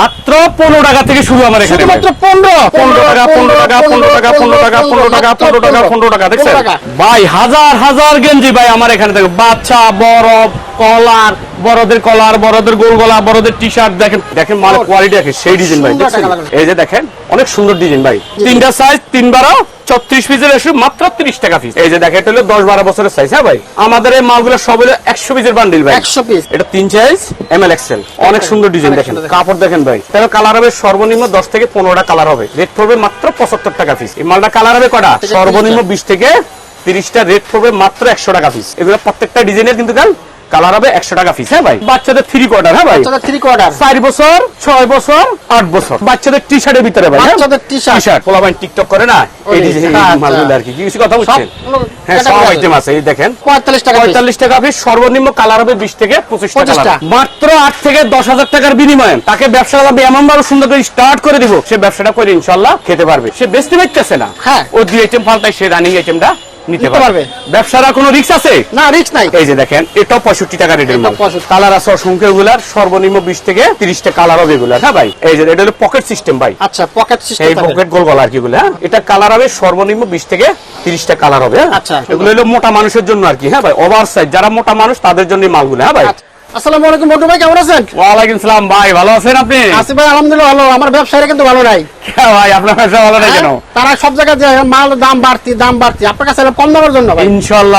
মাত্র পনেরো টাকা থেকে শুরু আমার এখানে মাত্র পনেরো? পনেরো টাকা পনেরো টাকা পনেরো টাকা পনেরো টাকা পনেরো টাকা পনেরো টাকা পনেরো টাকা দেখছেন? ভাই হাজার হাজার গেঞ্জি ভাই আমার এখানে থেকে বাচ্চা বড় কলার বড়দের কলার বড়দের গোল গলা বড়দের টি শার্ট দেখেন দেখেন মাল কোয়ালিটি দেখেন সেই ডিজাইন ভাই লাগানো। এই যে দেখেন অনেক সুন্দর ডিজাইন ভাই। তিনটা সাইজ তিন বারো ছত্রিশ পিসের এসে মাত্র তিরিশ টাকা পিস এই যে দেখেন এটা হলো দশ বারো বছরের সাইজ হ্যাঁ ভাই? আমাদের এই মালগুলো সব হলো একশো পিসের বান্ডিল ভাই। একশো পিস এটা তিন সাইজ এম এল এক্সেল অনেক সুন্দর ডিজাইন দেখেন। কাপড় দেখেন ভাই। তাহলে কালার হবে সর্বনিম্ন দশ থেকে পনেরোটা কালার হবে। রেট পড়বে মাত্র পঁচাত্তর টাকা পিস এই মালটা কালার হবে কটা? সর্বনিম্ন বিশ থেকে তিরিশটা রেট পড়বে মাত্র একশো টাকা পিস এগুলো প্রত্যেকটা ডিজাইনের কিন্তু কাল কালার হবে একশো টাকা পিস হ্যাঁ ভাই? বাচ্চাদের থ্রি কোয়ার্টার হ্যাঁ ভাই? থ্রি কোয়ার্টার চার বছর ছয় বছর আট বছর। বাচ্চাদের টি শার্টের ভিতরে ভাই হ্যাঁ? বাচ্চাদের। টি-শার্ট পোলা ভাই টিকটক করে না? এই আচ্ছা। মালগুলো আর কি। কিছু কথা বুঝছেন সব হ্যাঁ সব আইটেম আছে এই দেখেন। পঁয়তাল্লিশ টাকা। পঁয়তাল্লিশ টাকা পিস সর্বনিম্ন কালার হবে বিশ থেকে পঁচিশ টাকা মাত্র আট থেকে দশ হাজার টাকার বিনিময়ে তাকে ব্যবসা আমি এমন ভাবে সুন্দর করে স্টার্ট করে দিব। সে ব্যবসাটা করে ইনশাল্লাহ খেতে পারবে। সে বেচতে পারতেছে না। হ্যাঁ। ও দুই আইটেম পাল্টাই সে রানিং আইটেমটা নিতে পারবে। ব্যবসারা কোনো রিস্ক আছে? না নাই। এই যে দেখেন এটা পঁয়ষট্টি টাকা রেটের মাল 65 কালার আছে অসংখ্য এগুলার সর্বনিম্ন বিশ থেকে তিরিশটা কালার হবে এগুলা হ্যাঁ ভাই? এই যে এটা হলো পকেট সিস্টেম ভাই। আচ্ছা পকেট এই সিস্টেম পকেট গোল গলা আর কি গুলো হ্যাঁ? এটা কালার হবে সর্বনিম্ন বিশ থেকে তিরিশটা কালার হবে হ্যাঁ? আচ্ছা। এগুলো হলো মোটা মানুষের জন্য আর কি হ্যাঁ ভাই? ওভার সাইজ যারা মোটা মানুষ তাদের জন্য মালগুলো হ্যাঁ ভাই? আসসালামু আলাইকুম বন্ধু ভাই কেমন আছেন? ওয়ালাইকুম সালাম ভাই ভালো আছেন আপনি? আসিফ ভাই আলহামদুলিল্লাহ ভালো। আমার ব্যবসায়ীরা কিন্তু ভালো নাই। ভাই আপনার ব্যবসা ভালো নাই কেন? হ্যাঁ? তারা সব জায়গায় যে মাল দাম বাড়তি দাম বাড়তি। আপনার কাছে কম দামের জন্য ভাই।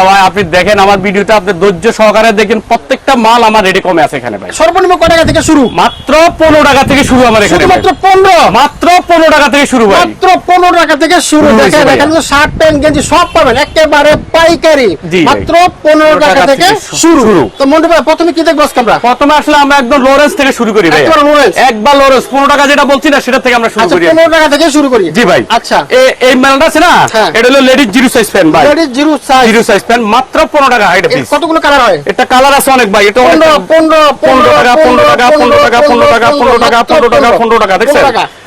ভাই আপনি দেখেন আমার ভিডিওটা আপনি ধৈর্য সহকারে দেখেন প্রত্যেকটা মাল আমার রেডি কমে আছে এখানে ভাই। সর্বনিম্ন টাকা থেকে শুরু? মাত্র পনেরো টাকা থেকে শুরু আমার এখানে। শুধুমাত্র পনেরো? মাত্র পনেরো টাকা থেকে শুরু ভাই। মাত্র পনেরো টাকা থেকে শুরু। দেখেন এখানে তো শার্ট প্যান্ট গেঞ্জি সব পাবেন। একেবারে পাইকারি। মাত্র পনেরো টাকা থেকে শুরু। শুরু। তো মন্টু ভাই প্রথমে কি দেখব আজকে আমরা প্রথমে আসলে আমরা একদম লোরেন্স থেকে শুরু করি ভাই একবার Lawrence। একবার লোরেন্স পনেরো টাকা যেটা বলছি না সেটা থেকে আমরা শুরু আচ্ছা করি। পনেরো টাকা থেকে শুরু করি। জি ভাই। আচ্ছা। এই মালটা আছে না। এটা হলো লেডিস জিরো সাইজ প্যান্ট ভাই। Ladies zero size zero size pant মাত্র পনেরো টাকা হাইট পিস কতগুলো কালার হয়? এটা কালার আছে অনেক ভাই এটা টাকা পনেরো টাকা পনেরো টাকা পনেরো টাকা পনেরো টাকা পনেরো টাকা পনেরো টাকা দেখছেন?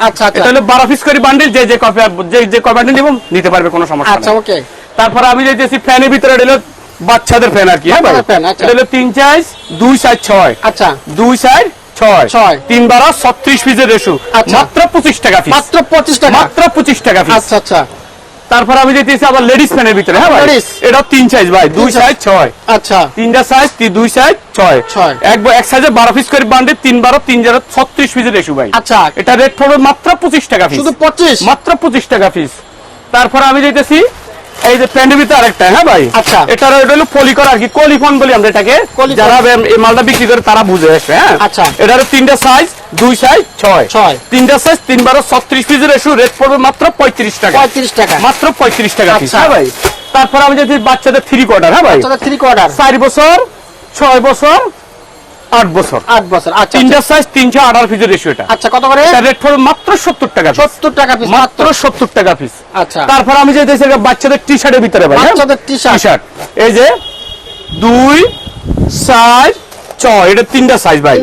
আচ্ছা আচ্ছা। এটা হলো বারো পিস করে বান্ডিল যে যে কপি যে যে কয় বান্ডিল নিতে পারবে কোনো সমস্যা আচ্ছা ওকে তারপরে আমি যেতেছি ফ্যানের ভিতরে এটা বাচ্চাদের ফ্যান আর কি হ্যাঁ আচ্ছা। এটা হলো তিন সাইজ দুই সাইজ ছয়। আচ্ছা। দুই সাইড ছয়। ছয়। তিন বারো ছত্রিশ পিসের রেশু আচ্ছা। মাত্র পঁচিশ টাকা মাত্র পঁচিশ টাকা। মাত্র পঁচিশ টাকা আচ্ছা আচ্ছা। তারপর আমি যেতেছি আবার লেডিস ফ্যানের ভিতরে হ্যাঁ ভাই? এটা তিন সাইজ ভাই দুই সাইজ ছয়। আচ্ছা। তিনটা সাইজ দুই সাইজ ছয়। ছয়। এক এক সাইজে বারো পিস করে বান্ডে তিন বারো তিন বারো ছত্রিশ পিসের রেশু ভাই। আচ্ছা। এটা রেট পড়বে মাত্র পঁচিশ টাকা পিস শুধু পঁচিশ? মাত্র পঁচিশ টাকা পিস তারপর আমি যেতেছি এই যে প্যান্টের ভিতরে আরেকটা হ্যাঁ ভাই? আচ্ছা। এটা হলো পলিকর আর কি কলিফন বলি আমরা এটাকে। যারা এই মালটা বিক্রি করে তারা বুঝে হ্যাঁ? আচ্ছা। এটা হলো তিনটা সাইজ দুই সাইজ ছয়। ছয়। তিনটা সাইজ তিন বারো ছত্রিশ পিসের এসু রেট পড়বে মাত্র পঁয়ত্রিশ টাকা। পঁয়ত্রিশ টাকা। মাত্র পঁয়ত্রিশ টাকা আচ্ছা। হ্যাঁ ভাই? তারপর আমি যদি বাচ্চাদের থ্রি কোয়ার্টার হ্যাঁ ভাই? থ্রি কোয়ার্টার চার বছর ছয় বছর বছর। বছর আচ্ছা তিনটা আচ্ছা। সাইজ তিনশো আঠারো পিসের রেশিও এটা। আচ্ছা কত করে? এটা রেট পড়বে মাত্র সত্তর টাকা পিস মাত্র টাকা পিস আচ্ছা। তারপর আমি যে বাচ্চাদের টি শার্টের ভিতরে ভাই হ্যাঁ? বাচ্চাদের এই যে দুই সাইজ ছয় এটা তিনটা সাইজ ভাই।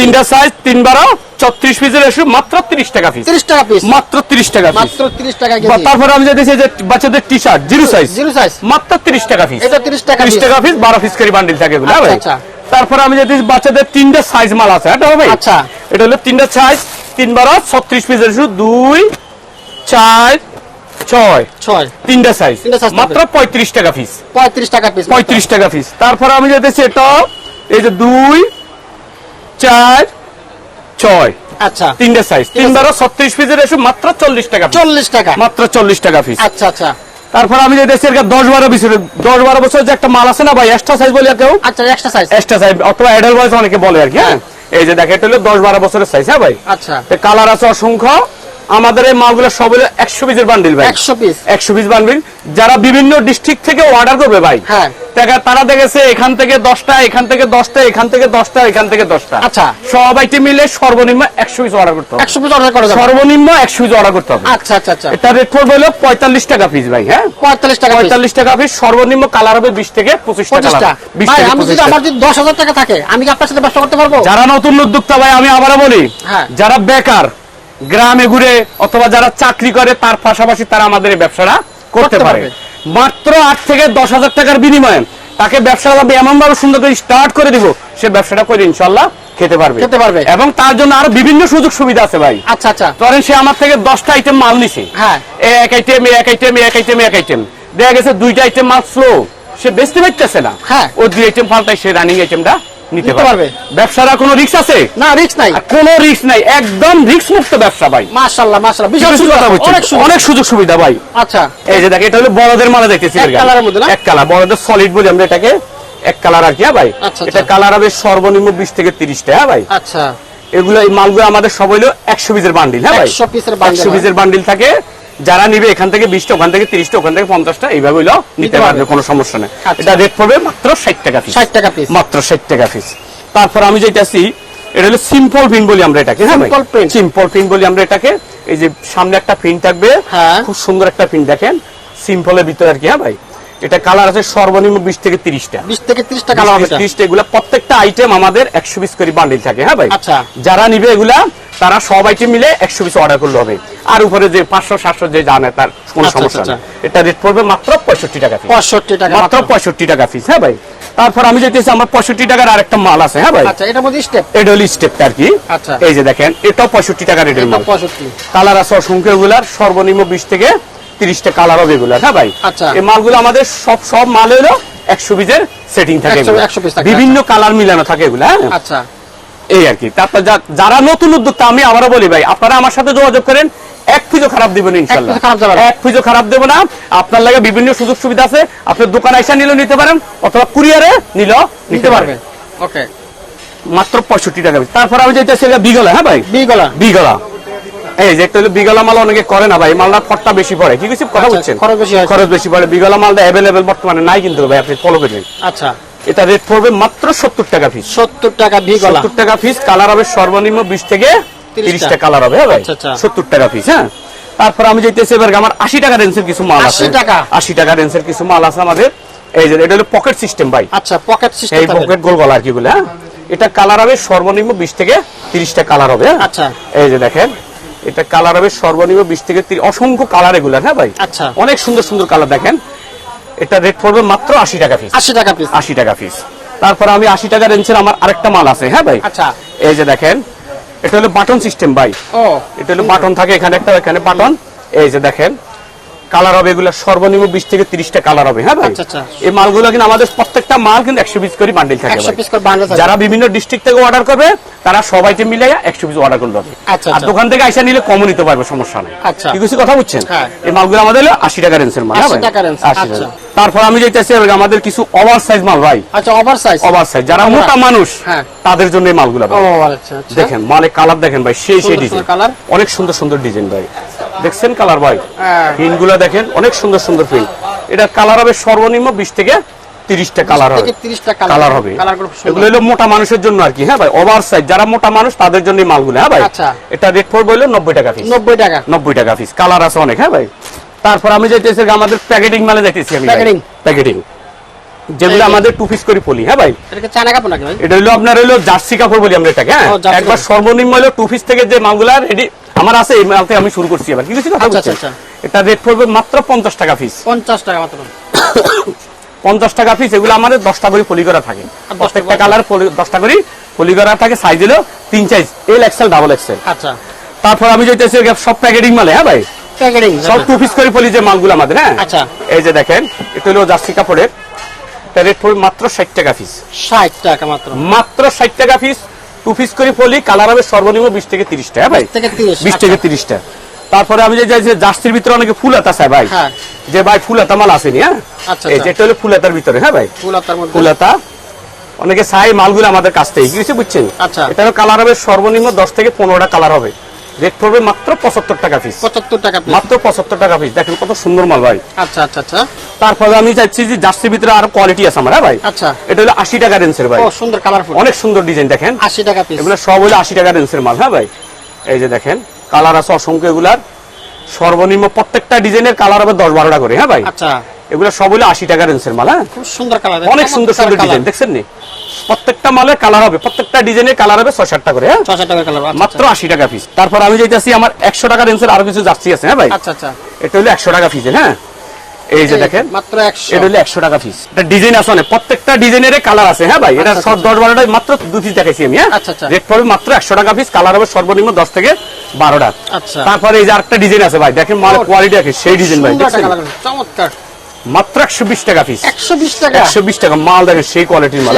তিনটা হয় সাইজ তিন বারো ছত্রিশ পিসের মাত্র তিরিশ টাকা পিস তিরিশ টাকা পিস মাত্র তিরিশ টাকা পিস মাত্র তিরিশ টাকা কেজি। তারপর আমি যে দেখছি যে বাচ্চাদের T shirt zero size zero size মাত্র তিরিশ টাকা পিস এটা টাকা পিস বারো পিস করে বান্ডিল থাকে এগুলো, আচ্ছা, তারপর আমি যদি বাচ্চাদের তিনটা সাইজ মাল আছে এটা হবে আচ্ছা। এটা হলো তিনটা সাইজ তিন বারো ছত্রিশ শুধু দুই চার ছয়। ছয়। তিনটা সাইজ মাত্র পঁয়ত্রিশ টাকা পিস পঁয়ত্রিশ টাকা পিস পঁয়ত্রিশ টাকা পিস তারপর আমি যেতেছি এটা এই যে দুই চার ছয়। আচ্ছা। তিনটা সাইজ তিন বারো ছত্রিশ পিসের এসে মাত্র চল্লিশ টাকা চল্লিশ টাকা। মাত্র চল্লিশ টাকা পিস আচ্ছা আচ্ছা। তারপর আমি যে দেশের দশ বারো বছর দশ বারো বছর যে একটা মাল আছে না ভাই এক্সট্রা সাইজ বলি আর কেউ? আচ্ছা এক্সট্রা সাইজ এক্সট্রা সাইজ অথবা অ্যাডাল্ট বয়স অনেকে বলে আর কি হ্যাঁ? এই যে দেখে এটা হলো দশ বারো বছরের সাইজ হ্যাঁ ভাই? আচ্ছা। কালার আছে অসংখ্য। আমাদের এই মালগুলো সব হলো একশো পিসের বান্ডিল ভাই। একশো পিস। একশো পিস বান্ডিল যারা বিভিন্ন ডিস্ট্রিক্ট থেকে অর্ডার করবে ভাই হ্যাঁ। তারা দেখেছে এখান থেকে দশটা এখান থেকে দশটা এখান থেকে দশটা এখান থেকে দশটা। আচ্ছা। সব আইটেম মিলে সর্বনিম্ন একশো পিস অর্ডার করতে হবে। একশো পিস অর্ডার করা সর্বনিম্ন একশো পিস অর্ডার করতে হবে। আচ্ছা আচ্ছা আচ্ছা। এটা রেট পড়বে হলো পঁয়তাল্লিশ টাকা পিস ভাই হ্যাঁ? পঁয়তাল্লিশ টাকা। পঁয়তাল্লিশ টাকা পিস সর্বনিম্ন কালার হবে বিশ থেকে পঁচিশ টাকা বিশ থেকে আমি যদি আমার যদি দশ হাজার টাকা থাকে আমি কি আপনার সাথে ব্যবসা করতে পারব? যারা নতুন উদ্যোক্তা ভাই আমি আবারও বলি হ্যাঁ। যারা বেকার গ্রামে ঘুরে অথবা যারা চাকরি করে তার পাশাপাশি তারা আমাদের এই ব্যবসাটা করতে পারে। মাত্র আট থেকে দশ হাজার টাকার বিনিময়ে তাকে ব্যবসা আমি এমন ভাবে সুন্দর করে স্টার্ট করে দিব সে ব্যবসাটা করে ইনশাল্লাহ খেতে পারবে। খেতে পারবে। এবং তার জন্য আরও বিভিন্ন সুযোগ সুবিধা আছে ভাই। আচ্ছা আচ্ছা। ধরেন সে আমার থেকে দশটা আইটেম মাল নিছে। হ্যাঁ। এক আইটেম এক আইটেম এক আইটেম এক আইটেম দেখা গেছে দুইটা আইটেম মাল স্লো সে বেচতে পারতেছে না। হ্যাঁ। ও দুই আইটেম ফালতাই সে রানিং আইটেমটা নিতে পারবে। আর কোনো রিস্ক আছে? না রিস্ক নাই। কোনো রিস্ক নাই। একদম রিস্ক মুক্ত ব্যবসা ভাই। মাশাআল্লাহ মাশাআল্লাহ। বিশাল কথা। অনেক সুযোগ সুবিধা ভাই। আচ্ছা। এই যে দেখ এটা হলো বড়দের মালা দেখতেছি এক কালারের মধ্যে না? এক কালার। বড়দের সলিড বলি আমরা এটাকে। এক কালার আর কি হ্যাঁ ভাই? আচ্ছা, এটা আচ্ছা। কালার হবে সর্বনিম্ন বিশ থেকে তিরিশটা হ্যাঁ ভাই? আচ্ছা। এগুলো এই মালগুলো আমাদের সব হইল একশো পিসের বান্ডিল হ্যাঁ ভাই? 100 পিসের bundle একশো হয়। পিসের বান্ডিল থাকে। যারা নিবে এখান থেকে বিশটা ওখান থেকে তিরিশটা ওখান থেকে পঞ্চাশটা এইভাবে হইল নিতে পারবে। কোনো সমস্যা নেই। আচ্ছা। এটা রেট পড়বে মাত্র ষাট টাকা ষাট 60 টাকা পিস মাত্র ষাট টাকা পিস তারপর আমি যেটা যেটাছি এটা হলো সিম্পল পিন বলি আমরা এটাকে হ্যাঁ Simple সিম্পল পিন বলি আমরা এটাকে। এই যে সামনে একটা পিন থাকবে হ্যাঁ। খুব সুন্দর একটা পিন দেখেন। সিম্পলের ভিতরে আর কি হ্যাঁ ভাই? এটা কালার আছে সর্বনিম্ন বিশ থেকে তিরিশটা। 20 থেকে 30 টাকা লাভ এটা ত্রিশটা এগুলা প্রত্যেকটা আইটেম আমাদের একশো পিস করে বান্ডিল থাকে হ্যাঁ ভাই? আচ্ছা। যারা নিবে এগুলা তারা সব আইটেম মিলে একশো পিস অর্ডার করলে হবে। আর উপরে যে পাঁচশো সাতশো যে জানে তার কোনো আচ্ছা, সমস্যা আচ্ছা, নেই। এটা রেট পড়বে মাত্র পঁয়ষট্টি টাকা piece। 65 টাকা মাত্র পঁয়ষট্টি টাকা পিস হ্যাঁ ভাই? তারপর আমি যেতেছি আমার পঁয়ষট্টি টাকার আরেকটা মাল আছে হ্যাঁ ভাই? আচ্ছা এটার মধ্যে স্টেপ এটা হলো স্টেপটা আর কি। আচ্ছা। এই যে দেখেন এটাও পঁয়ষট্টি টাকা রেটের মাল। 65 কালার আছে অসংখ্য এগুলার সর্বনিম্ন বিশ থেকে তিরিশটা কালার হবে এগুলার হ্যাঁ ভাই? আচ্ছা। এই মালগুলো আমাদের সব সব মাল হলো একশো পিসের সেটিং থাকে 100 এগুলা। 100 piece থাকে, বিভিন্ন কালার মিলানো থাকে এগুলা হ্যাঁ? আচ্ছা। এই আর কি। তারপর যারা নতুন উদ্যোক্তা আমি আবারও বলি ভাই আপনারা আমার সাথে যোগাযোগ করেন এক পিজও খারাপ দিবেন ইনশাল্লাহ। এক পিজও খারাপ দেবো না। আপনার লাগে বিভিন্ন সুযোগ সুবিধা আছে আপনি দোকান আইসা নিলেও নিতে পারেন অথবা কুরিয়ারে নিলেও নিতে পারবেন। ওকে মাত্র পঁয়ষট্টি টাকা। তারপর আমি যেতেছি বিগলা হ্যাঁ ভাই? বিগলা। বিগলা। এই যে একটা হলো বিগলা মাল অনেকে করে না ভাই মালটা ফটটা বেশি পড়ে। কি কিছু কথা বলছেন? খরচ বেশি খরচ বেশি পড়ে। বিগলা মালটা অ্যাভেলেবেল বর্তমানে নাই কিন্তু ভাই আপনি ফলো করবেন আচ্ছা। এটা রেট পড়বে মাত্র সত্তর টাকা পিস 70 টাকা বি সত্তর টাকা পিস কালার হবে সর্বনিম্ন বিশ থেকে তিরিশটা। কালার হবে ভাই। সত্তর টাকা পিস হ্যাঁ? তারপর আমি যেতেছি এবার আমার আশি টাকা রেঞ্জের কিছু মাল আছে। আশি টাকা? রেঞ্জের কিছু মাল আছে আমাদের। এই যে এটা হলো পকেট সিস্টেম ভাই। আচ্ছা পকেট এই পকেট গোল গলা আর কি বলে হ্যাঁ? এটা কালার হবে সর্বনিম্ন বিশ থেকে তিরিশটা কালার হবে হ্যাঁ? আচ্ছা। এই যে দেখেন এটা কালার হবে সর্বনিম্ন বিশ থেকে 30 অসংখ্য কালার এগুলো হ্যাঁ ভাই? আচ্ছা। অনেক সুন্দর সুন্দর কালার দেখেন। এটা রেট পড়বে মাত্র আশি টাকা পিস 80 টাকা পিস আশি টাকা পিস তারপর আমি আশি টাকা রেঞ্জের আমার আরেকটা মাল আছে হ্যাঁ ভাই? আচ্ছা। এই যে দেখেন এটা হলো বাটন সিস্টেম ভাই। ও। এটা হলো বাটন থাকে এখানে একটা এখানে বাটন এই যে দেখেন কালার হবে এগুলো সর্বনিম্ন বিশ থেকে তিরিশটা কালার হবে হ্যাঁ ভাই আচ্ছা, আচ্ছা। এই মালগুলো কিন্তু আমাদের প্রত্যেকটা মাল কিন্তু একশো পিস করে বান্ডিল থাকে 100 ভাই। পিস করে বান্ডেল থাকে যারা বিভিন্ন ডিস্ট্রিক্ট থেকে অর্ডার করবে তারা সবাইকে মিলে একশো পিস অর্ডার করতে হবে আর। দোকান থেকে আইসা নিলে কমও নিতে পারবে সমস্যা নেই আচ্ছা। কিছু কথা বুঝছেন হ্যাঁ। এই মালগুলো আমাদের আশি টাকা রেঞ্জের মাল হ্যাঁ 80 ভাই? টাকা range, 80। টাকা। তারপর আমি যেতেছি আমাদের কিছু ওভার সাইজ মাল ভাই আচ্ছা ওভার সাইজ ওভার সাইজ যারা মোটা মানুষ হ্যাঁ। তাদের জন্য এই মালগুলো দেখেন মালে কালার দেখেন ভাই সেই সেই ডিজাইন অনেক সুন্দর সুন্দর ডিজাইন ভাই দেখছেন কালার ভাই? হ্যাঁ। প্রিন্টগুলো দেখেন অনেক সুন্দর সুন্দর প্রিন্ট এটা কালার হবে সর্বনিম্ন বিশ থেকে তিরিশটা কালার হবে। থেকে 30 টা কালার কালার হবে। কালারগুলো খুব এগুলো হলো মোটা মানুষের জন্য আর কি হ্যাঁ ভাই? ওভার সাইজ যারা মোটা মানুষ তাদের জন্য মালগুলো হ্যাঁ ভাই? আচ্ছা। এটা রেট পড়বে হলো নব্বই টাকা পিস 90 টাকা। নব্বই টাকা পিস কালার আছে অনেক হ্যাঁ ভাই? তারপর আমি যাইতেছি আমাদের প্যাকেটিং মালে যাইতেছি আমি Packeting। প্যাকেটিং যেগুলো আমাদের টু পিস করে পলি হ্যাঁ ভাই? চায়না কাপড় নাকি ভাই? এটা হলো আপনার হলো জার্সি কাপড় বলি আমরা এটাকে হ্যাঁ? একবার সর্বনিম্ন হলো টু পিস থেকে যে মালগুলা রেডি আমার আছে এই মাল থেকে আমি শুরু করছি এবার। কি কিছু কথা আচ্ছা, আচ্ছা, এটা রেট পড়বে মাত্র পঞ্চাশ টাকা পিস 50 টাকা মাত্র। পঞ্চাশ টাকা পিস এগুলো আমাদের দশটা করে পলি করা থাকে। প্রত্যেকটা। কালার দশটা করে পলি করা থাকে সাইজ হলো তিন size L XL double XL আচ্ছা। তারপর আমি যেতেছি সব প্যাকেটিং মালে হ্যাঁ ভাই? প্যাকেটিং সব টু পিস করে পলি যে মালগুলো আমাদের হ্যাঁ? আচ্ছা। এই যে দেখেন এটা হলো জার্সি কাপড়ের রেট পড়বে মাত্র ষাট টাকা পিস 60 টাকা মাত্র। মাত্র ষাট টাকা পিস টু পিস করে পলি কালার হবে সর্বনিম্ন বিশ থেকে তিরিশটা হ্যাঁ ভাই। 20 থেকে 30 বিশ থেকে তিরিশটা তারপরে আমি যে যাই যে জার্সির ভিতরে অনেকে ফুল হাতা চাই ভাই। হ্যাঁ। যে ভাই ফুল হাতা মাল আসেনি হ্যাঁ? আচ্ছা, এই আচ্ছা। যেটা হলো ফুল হাতার ভিতরে হ্যাঁ ভাই? ফুল ফুল হাতা। অনেকে চাই মালগুলো আমাদের কাছ থেকে কিছু বুঝছেন? আচ্ছা। এটা কালার হবে সর্বনিম্ন দশ থেকে পনেরোটা কালার হবে। রেট পড়বে মাত্র পঁচাত্তর টাকা পিস 75 টাকা মাত্র পঁচাত্তর টাকা পিস দেখেন কত সুন্দর মাল ভাই। আচ্ছা আচ্ছা আচ্ছা। তারপরে আমি চাইছি যে জার্সির ভিতরে আরও কোয়ালিটি আছে আমার হ্যাঁ ভাই? আচ্ছা। এটা হলো আশি টাকা রেঞ্জের ভাই। সুন্দর কালারফুল অনেক সুন্দর ডিজাইন দেখেন। 80 টাকা পিস এগুলো সব হলো আশি টাকা রেঞ্জের মাল হ্যাঁ ভাই? এই যে দেখেন কালার আছে অসংখ্য এগুলার। সর্বনিম্ন প্রত্যেকটা ডিজাইনের কালার হবে দশ বারোটা করে হ্যাঁ ভাই? আচ্ছা। এগুলো সব হলো আশি টাকা রেঞ্জের মাল হ্যাঁ? খুব সুন্দর কালার অনেক সুন্দর সুন্দর ডিজাইন দেখছেন নি? প্রত্যেকটা মালের কালার হবে প্রত্যেকটা ডিজাইনের কালার হবে ছয় সাতটা করে হ্যাঁ? 60 টাকা কালার মাত্র আশি টাকা পিস তারপর আমি যেতেছি আমার একশো টাকা রেঞ্জের আরও কিছু যাচ্ছি আছে হ্যাঁ ভাই? আচ্ছা আচ্ছা। এটা হলো একশো টাকা পিসের হ্যাঁ? এই যে দেখেন মাত্র একশো। এটা হলো একশো টাকা পিস এটা ডিজাইন আছে অনেক প্রত্যেকটা ডিজাইনের কালার আছে হ্যাঁ ভাই? এটা আচ্ছা, সব দশ বারোটা মাত্র দু পিস দেখাইছি আমি হ্যাঁ? আচ্ছা, আচ্ছা। রেট পড়বে মাত্র একশো টাকা পিস কালার হবে সর্বনিম্ন দশ থেকে বারোটা। আচ্ছা। তারপরে এই যে আরেকটা ডিজাইন আছে ভাই দেখেন মাল কোয়ালিটি আছে সেই ডিজাইন ভাই। চমৎকার। মাত্র একশো বিশ টাকা পিস একশো বিশ টাকা? একশো বিশ টাকা। মাল দেখেন সেই কোয়ালিটির মাল?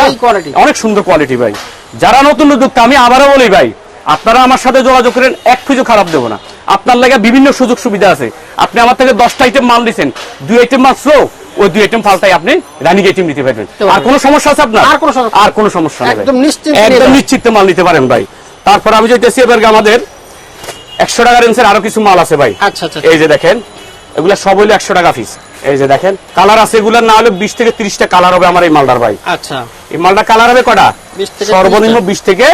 অনেক সুন্দর কোয়ালিটি ভাই। যারা নতুন উদ্যোক্তা আমি আবারও বলি ভাই আপনারা আমার সাথে যোগাযোগ করেন এক পিছু খারাপ দেবো না। আপনার লাগে বিভিন্ন সুযোগ সুবিধা আছে। আপনি আমার থেকে দশটা আইটেম মাল দিচ্ছেন দুই আইটেম মাল স্লো ওই দুই আইটেম ফালতাই আপনি রানিং আইটেম নিতে পারবেন। আর কোনো সমস্যা আছে আপনার? আর কোনো সমস্যা- আর কোনো সমস্যা নেই একদম নিশ্চিত মাল নিতে পারেন ভাই। তারপর আমি যেতেছি এবার আমাদের একশো টাকা রেঞ্জের আরও কিছু মাল আছে ভাই। আচ্ছা আচ্ছা এই যে দেখেন এগুলা সব হইল একশো টাকা পিস এই যে দেখেন কালার আছে এগুলা না হলে বিশ থেকে তিরিশটা কালার হবে আমার এই মালদার ভাই। আচ্ছা। এই মালটা কালার হবে কটা? সর্বনিম্ন বিশ থেকে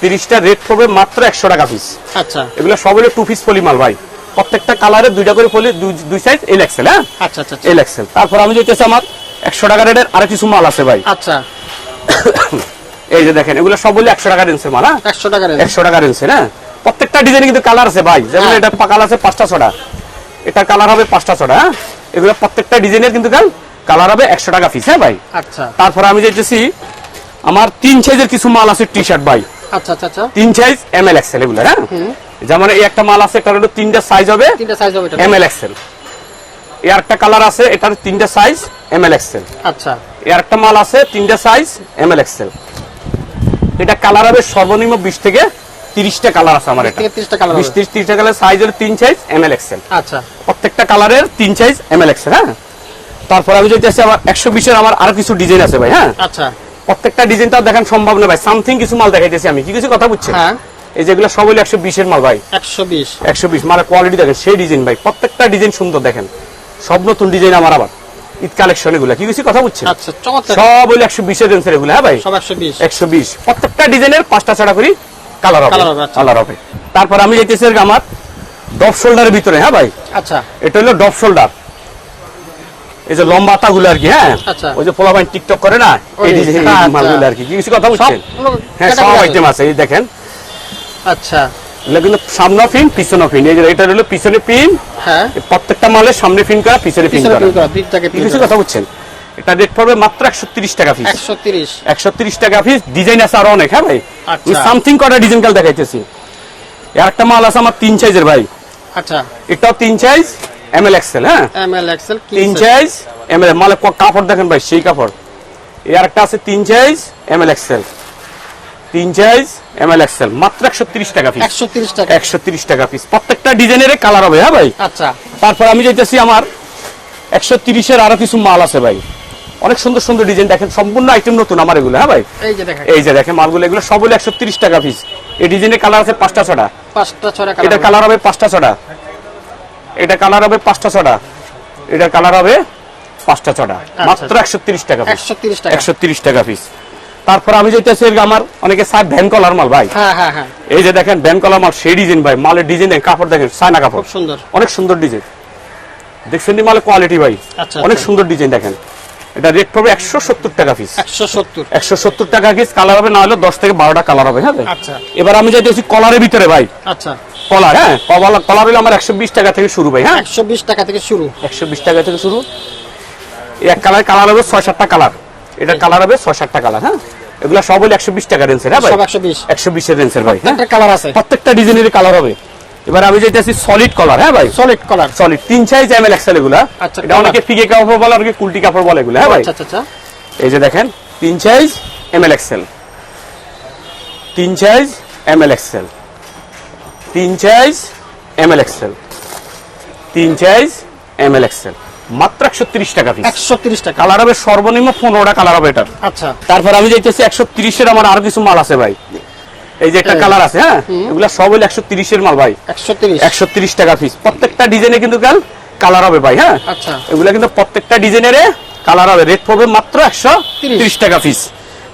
তিরিশটা রেট পড়বে মাত্র একশো টাকা পিস আচ্ছা। এগুলো সব হলো টু পিস পলি মাল ভাই। প্রত্যেকটা কালারে দুইটা করে পলি দুই- সাইজ এল এক্সেল হ্যাঁ? আচ্ছা আচ্ছা আচ্ছা। এল এক্সেল তারপর আমি যেতেছি আমার একশো টাকা রেটের আরও কিছু মাল আছে ভাই। আচ্ছা। এই যে দেখেন এগুলো সব বলে একশো টাকা রেঞ্জের মাল হ্যাঁ? একশো টাকা একশো টাকা রেঞ্জের হ্যাঁ? প্রত্যেকটা ডিজাইনে কিন্তু কালার আছে ভাই। যেমন হ্যাঁ। এটা কালার আছে পাঁচটা ছটা। এটা কালার হবে পাঁচটা ছটা হ্যাঁ? এগুলো প্রত্যেকটা ডিজাইনের কিন্তু কালার হবে একশো টাকা পিস হ্যাঁ ভাই? আচ্ছা। তারপর আমি যেতেছি আমার তিন সাইজের কিছু মাল আছে টি শার্ট ভাই। আচ্ছা আচ্ছা আচ্ছা। তিন সাইজ এম এল এক্সেল এগুলো হ্যাঁ? যেমন এই একটা মাল আছে হলো তিনটা সাইজ হবে তিনটা সাইজ হবে এম এল এক্সেল এই আরেকটা কালার আছে এটার তিনটা সাইজ এম এল এক্সেল আচ্ছা। এই আরেকটা মাল আছে তিনটা সাইজ এম এল এক্সেল এটা কালার হবে সর্বনিম্ন বিশ থেকে তিরিশটা কালার আছে আমার এটা। 30টা colour বিশ হবে। তিরিশ কালার সাইজ হলো তিন সাইজ এম এল এক্সেল আচ্ছা। প্রত্যেকটা কালারের তিন সাইজ এম এল এক্সেল হ্যাঁ? তারপর আমি যদি আমার একশো বিশের আমার আরও কিছু ডিজাইন আছে ভাই হ্যাঁ? আচ্ছা। প্রত্যেকটা ডিজাইনটা দেখান সম্ভব না ভাই। সামথিং কিছু মাল দেখাইতেছি আমি। কি কিছু কথা বুঝছেন? হ্যাঁ। এই যেগুলো সব হলো একশো বিশের মাল ভাই। একশো বিশ। একশো বিশ মানে কোয়ালিটি দেখেন সেই ডিজাইন ভাই। প্রত্যেকটা ডিজাইন সুন্দর দেখেন। সব নতুন ডিজাইন আমার আবার। ঈদ কালেকশন এগুলো। কি কিছু কথা বুঝছেন? আচ্ছা চমৎকার। সব হলো একশো বিশের রেঞ্জের এগুলো হ্যাঁ ভাই? সব একশো বিশ। একশো বিশ। প্রত্যেকটা ডিজাইনের পাঁচটা ছটা করি কালার হবে হবে, আচ্ছা। কালার হবে। তারপর আমি যেতেছি আমার ডপ শোল্ডারের ভিতরে হ্যাঁ ভাই? আচ্ছা। এটা হলো ডপ শোল্ডার এই যে লম্বা গুলো আর কি হ্যাঁ? আচ্ছা। ওই যে পোলাবাইন টিকটক করে না এই আচ্ছা। মালগুলো আর কি কিছু কথা সবগুলো হ্যাঁ সব আইটেম আছে। এই দেখেন। আচ্ছা। এগুলো কিন্তু সামনে পিন পিছনে পিন এই যে এটা হলো পিছনে পিন হ্যাঁ। প্রত্যেকটা মালের সামনে পিন করা পিছনে পিছনে করা। কিছু কথা বুঝছেন এটা রেট পড়বে মাত্র একশো তিরিশ টাকা পিস একশো তিরিশ। একশো তিরিশ টাকা পিস ডিজাইন আছে আরও অনেক হ্যাঁ ভাই। সামথিং কটা ডিজাইন কাল দেখাইতেছি? একটা মাল আছে আমার তিন সাইজের ভাই। আচ্ছা। এটাও তিন সাইজ এম এল এক্সেল হ্যাঁ? এম এল এক্সেল তিন সাইজ এম এল মালে কাপড় দেখেন ভাই সেই কাপড়। এই আরেকটা আছে তিন সাইজ এম এল এক্সেল তিন সাইজ এম এল এক্সেল মাত্র একশো তিরিশ টাকা পিস একশো তিরিশ টাকা। একশো তিরিশ টাকা পিস প্রত্যেকটা ডিজাইনের কালার হবে হ্যাঁ ভাই? আচ্ছা। তারপর আমি যেতেছি আমার একশো তিরিশের আরও কিছু মাল আছে ভাই। অনেক সুন্দর সুন্দর ডিজাইন দেখেন সম্পূর্ণ আইটেম নতুন আমার এগুলো হ্যাঁ ভাই? এই যে দেখা এই যে দেখেন মালগুলো এগুলো সব হলো একশো তিরিশ টাকা পিস এই ডিজাইনের কালার আছে পাঁচটা ছটা। পাঁচটা ছটা এটা কালার হবে পাঁচটা ছটা। এটা কালার হবে পাঁচটা ছটা। এটা কালার হবে পাঁচটা ছটা। মাত্র একশো তিরিশ টাকা একশো তিরিশ টাকা। পিস তারপর আমি যেতেছি আমার অনেকে সাইড ভ্যান কলার মাল ভাই। হ্যাঁ হ্যাঁ হ্যাঁ। এই যে দেখেন ভ্যান কলার মাল সেই ডিজাইন ভাই। মালের ডিজাইন দেখেন কাপড় দেখেন সাইনা কাপড়। সুন্দর। অনেক সুন্দর ডিজাইন দেখছেন মালের কোয়ালিটি ভাই? আচ্ছা, অনেক আচ্ছা। সুন্দর ডিজাইন দেখেন। এটা রেট পড়বে একশো সত্তর টাকা পিস একশো সত্তর। একশো সত্তর টাকা পিস কালার হবে না হলে দশ থেকে বারোটা কালার হবে হ্যাঁ আচ্ছা। এবার আমি যাইতেছি কলারের ভিতরে ভাই। আচ্ছা। কলার হ্যাঁ? কলার কলার হলে আমার একশো বিশ টাকা থেকে শুরু ভাই হ্যাঁ? একশো বিশ টাকা থেকে শুরু। একশো বিশ টাকা থেকে শুরু। এক কালার কালার হবে ছয় সাতটা কালার এটার কালার হবে ছয় সাতটা কালার হ্যাঁ? এগুলো সব হলে একশো বিশ টাকা রেঞ্জের হ্যাঁ ভাই? একশো বিশ। একশো বিশের রেঞ্জের ভাই হ্যাঁ? কালার আছে। প্রত্যেকটা ডিজাইনের কালার হবে। এবার আমি যেতেছি সলিড কলার হ্যাঁ ভাই? সলিড কালার সলিড তিন সাইজ এম এল এক্সেল এগুলা। আচ্ছা, এটা অনেকে ফিগে কাপড় বলে অনেকে কুলটি কাপড় বলে এগুলো হ্যাঁ ভাই? আচ্ছা আচ্ছা আচ্ছা। এই যে দেখেন তিন সাইজ এম এল এক্সেল তিন সাইজ এম এল এক্সেল তিন সাইজ এম এল এক্সেল তিন সাইজ এম এল এক্সেল মাত্র একশো তিরিশ টাকা পিস একশো তিরিশ টাকা। কালার হবে সর্বনিম্ন পনেরোটা কালার হবে এটার। আচ্ছা। তারপর আমি যাইতেছি একশো তিরিশের আমার আরও কিছু মাল আছে ভাই। এই যে একটা কালার আছে হ্যাঁ? এগুলা সব হলো একশো তিরিশের মাল ভাই। একশো তিরিশ। একশো তিরিশ টাকা পিস প্রত্যেকটা ডিজাইনে কিন্তু কাল কালার হবে ভাই হ্যাঁ? আচ্ছা। এগুলা কিন্তু প্রত্যেকটা ডিজাইনের কালার হবে। রেট পড়বে মাত্র একশো তিরিশ টাকা পিস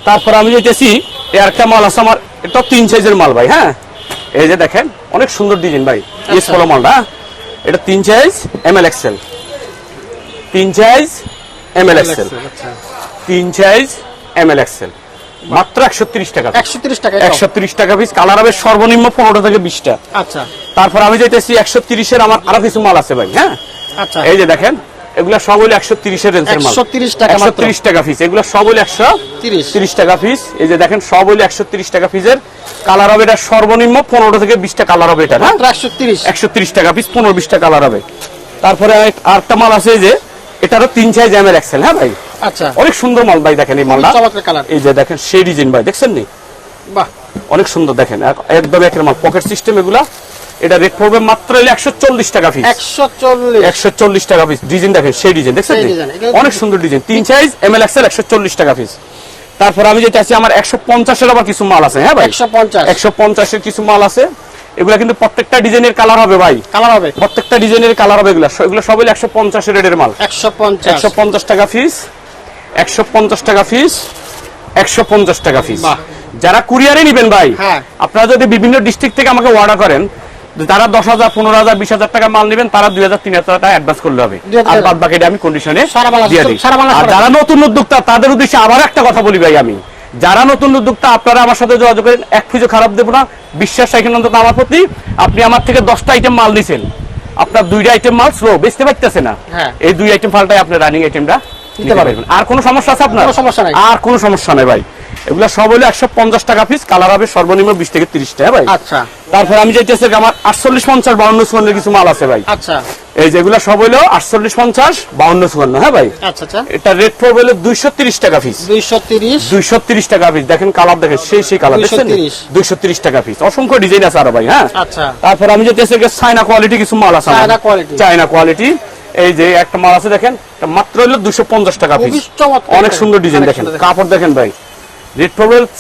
তারপর আমি যেতেছি এই একটা মাল আছে আমার এটা তিন সাইজের মাল ভাই হ্যাঁ? এই যে দেখেন অনেক সুন্দর ডিজাইন ভাই ইয়েস ফলো মালটা হ্যাঁ? এটা তিন সাইজ এম এল এক্সেল তিন সাইজ এম এল এক্সেল আচ্ছা। তিন সাইজ এম এল এক্সেল মাত্র একশো টাকা একশো টাকা একশো টাকা পিস কালার হবে সর্বনিম্ন পনেরোটা থেকে বিশটা। আচ্ছা। তারপর আমি যেতেছি একশো তিরিশের আমার আরও কিছু মাল আছে ভাই হ্যাঁ? আচ্ছা। এই যে দেখেন এগুলো সব হলো একশো তিরিশের রেঞ্জের মাল। 130 টাকা একশো তিরিশ টাকা পিস এগুলো সব হলো একশো তিরিশ। টাকা পিস এই যে দেখেন সব হলো একশো তিরিশ টাকা পিসের কালার হবে এটা সর্বনিম্ন পনেরো থেকে বিশটা কালার হবে এটা হ্যাঁ? একশো তিরিশ। একশো তিরিশ টাকা পিস পনেরো বিশটা কালার হবে। তারপরে আরেক- আরেকটা মাল আছে এই যে এটারও তিন সাইজ জ্যামের এক্সেল হ্যাঁ ভাই? আচ্ছা। অনেক সুন্দর মাল ভাই দেখেন এই মালটা। এই যে দেখেন সেই ডিজাইন ভাই দেখছেন নি? বাহ। অনেক সুন্দর দেখেন একদম একের মাল। পকেট সিস্টেম এগুলা এটা রেট পড়বে মাত্র একশো চল্লিশ টাকা পিস একশো চল্লিশ। একশো চল্লিশ টাকা পিস ডিজাইন দেখেন সেই ডিজাইন দেখছেন অনেক সুন্দর ডিজাইন। তিন সাইজ এম এল এক্সেল একশো চল্লিশ টাকা পিস তারপর আমি যেটা আছি আমার একশো পঞ্চাশের আবার কিছু মাল আছে হ্যাঁ ভাই? একশো পঞ্চাশ। একশো পঞ্চাশের কিছু মাল আছে। এগুলা কিন্তু প্রত্যেকটা ডিজাইনের কালার হবে ভাই। কালার হবে। প্রত্যেকটা ডিজাইনের কালার হবে এগুলা। এগুলো সব হলো একশো পঞ্চাশের রেটের মাল। একশো পঞ্চাশ। একশো পঞ্চাশ টাকা ফিস একশো পঞ্চাশ টাকা ফিস একশো পঞ্চাশ টাকা ফিস যারা কুরিয়ারে নিবেন ভাই হ্যাঁ। আপনারা যদি বিভিন্ন ডিস্ট্রিক্ট থেকে আমাকে অর্ডার করেন তারা দশ হাজার পনেরো হাজার বিশ হাজার টাকা মাল নেবেন তারা দুই হাজার তিন হাজার টাকা অ্যাডভান্স করলে হবে। আর বাদ বাকিটা আমি কন্ডিশনে দিয়ে দিই। আর যারা নতুন উদ্যোক্তা তাদের উদ্দেশ্যে আবার একটা কথা বলি ভাই আমি। যারা নতুন উদ্যোক্তা আপনারা আমার সাথে যোগাযোগ করেন এক পুজো খারাপ দেবো না। বিশ্বাস রাখেন অন্তত আমার প্রতি আপনি আমার থেকে দশটা আইটেম মাল দিছেন আপনার দুইটা আইটেম মাল স্লো বেচতে পারতেছে না। হ্যাঁ। এই দুই আইটেম ফালটাই আপনি রানিং আইটেমটা নিতে পারবেন। আর কোনো সমস্যা আছে আপনার? সমস্যা নাই। আর কোনো সমস্যা নাই ভাই। এগুলো সব হলো একশো পঞ্চাশ টাকা পিস কালার হবে সর্বনিম্ন বিশ থেকে তিরিশ টাকা ভাই। আচ্ছা। তারপর আমি চাইতেছি আমার আটচল্লিশ পঞ্চাশ বাউন্ন সুগন্ধের কিছু মাল আছে ভাই। আচ্ছা। এই যেগুলো সব হলো আটচল্লিশ পঞ্চাশ বাউন্ন সুগন্ধ হ্যাঁ ভাই? আচ্ছা আচ্ছা। এটা রেট পড়বে হলো দুইশো তিরিশ টাকা পিস দুইশো তিরিশ। দুইশো তিরিশ টাকা পিস দেখেন কালার দেখেন সেই সেই কালার দেখছেন? দুইশো তিরিশ। টাকা পিস অসংখ্য ডিজাইন আছে আরও ভাই হ্যাঁ? আচ্ছা। তারপর আমি যেতে চাইনা কোয়ালিটি কিছু মাল আছে। চায়না কোয়ালিটি এই যে একটা মাল আছে দেখেন মাত্র হলো দুশো পঞ্চাশ টাকা পিস অনেক সুন্দর ডিজাইন দেখেন। কাপড় দেখেন ভাই। রেড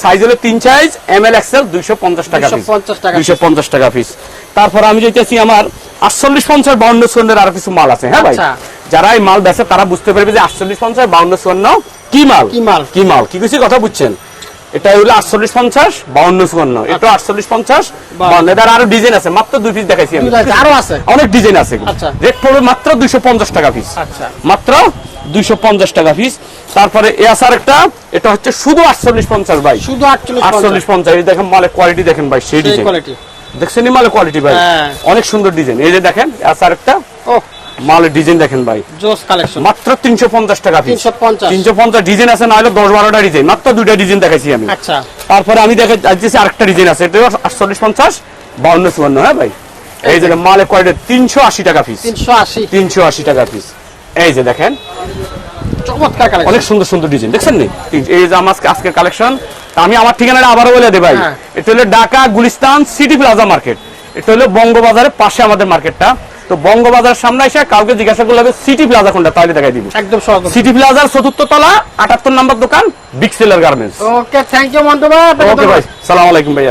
সাইজ হলো তিন সাইজ এম এল এক্সেল দুইশো পঞ্চাশ টাকা পিস 250 টাকা দুইশো পঞ্চাশ টাকা পিস তারপর আমি যেতেছি আমার আটচল্লিশ পঞ্চাশ বাউন্ন সুন্নের আরও কিছু মাল আছে। হ্যাঁ ভাই? আচ্ছা। যারা এই মাল বেচে তারা বুঝতে পারবে যে আটচল্লিশ পঞ্চাশ বাউন্ন চুয়ান্ন কি মাল? কি মাল? কি মাল? কি কিছু কথা বুঝছেন? এটা হলো আটচল্লিশ পঞ্চাশ বাউন্ন চুয়ান্ন। এটা আটচল্লিশ পঞ্চাশ বাউন্ন। এটার আরও ডিজাইন আছে মাত্র দুই পিস দেখাইছি আমি। আরও আছে? অনেক ডিজাইন আছে আচ্ছা। রেট পড়বে মাত্র দুইশো পঞ্চাশ টাকা পিস আচ্ছা। মাত্র দুইশো পঞ্চাশ টাকা পিস তারপরে এ আসার একটা এটা হচ্ছে শুধু আটচল্লিশ পঞ্চাশ ভাই। শুধু আটচল্লিশ পঞ্চাশ। দেখেন মালের কোয়ালিটি দেখেন ভাই সেই ডিজাইন কোয়ালিটি দেখছেন মালের কোয়ালিটি ভাই? হ্যাঁ। অনেক সুন্দর ডিজাইন এই যে দেখেন এ আসার একটা ও। মালের ডিজাইন দেখেন ভাই। জোস কালেকশন মাত্র তিনশো পঞ্চাশ টাকা পিস 350 তিনশো পঞ্চাশ ডিজাইন আছে না হলে ডিজাইন মাত্র দুইটা ডিজাইন দেখাইছি আমি। আচ্ছা। তারপরে আমি দেখে আরেকটা ডিজাইন আছে এটা আটচল্লিশ পঞ্চাশ বাউন্ন চুয়ান্ন হ্যাঁ ভাই? এই যে মালের কোয়ালিটি টাকা পিস টাকা পিস এই যে দেখেন। চমৎকার কালেকশন অনেক সুন্দর সুন্দর ডিজাইন দেখছেন নি? এই যে আমার আজকে- আজকের কালেকশন আমি আমার ঠিকানাটা আবারও বলে দেই ভাই। হ্যাঁ। এটা হলো Dhaka Gulistan city plaza market. এটা হলো বঙ্গবাজারের পাশে আমাদের মার্কেটটা। তো বঙ্গবাজার সামনে এসে কাউকে জিজ্ঞাসা করলে হবে সিটি প্লাজা কোনটা তাহলে দেখাই দিব। একদম সহজ। সিটি প্লাজার চতুর্থ তলা আটাত্তর নম্বর দোকান big seller garments okay thank you Montu ভাই। ওকে ভাই। সালাম আলাইকুম ভাই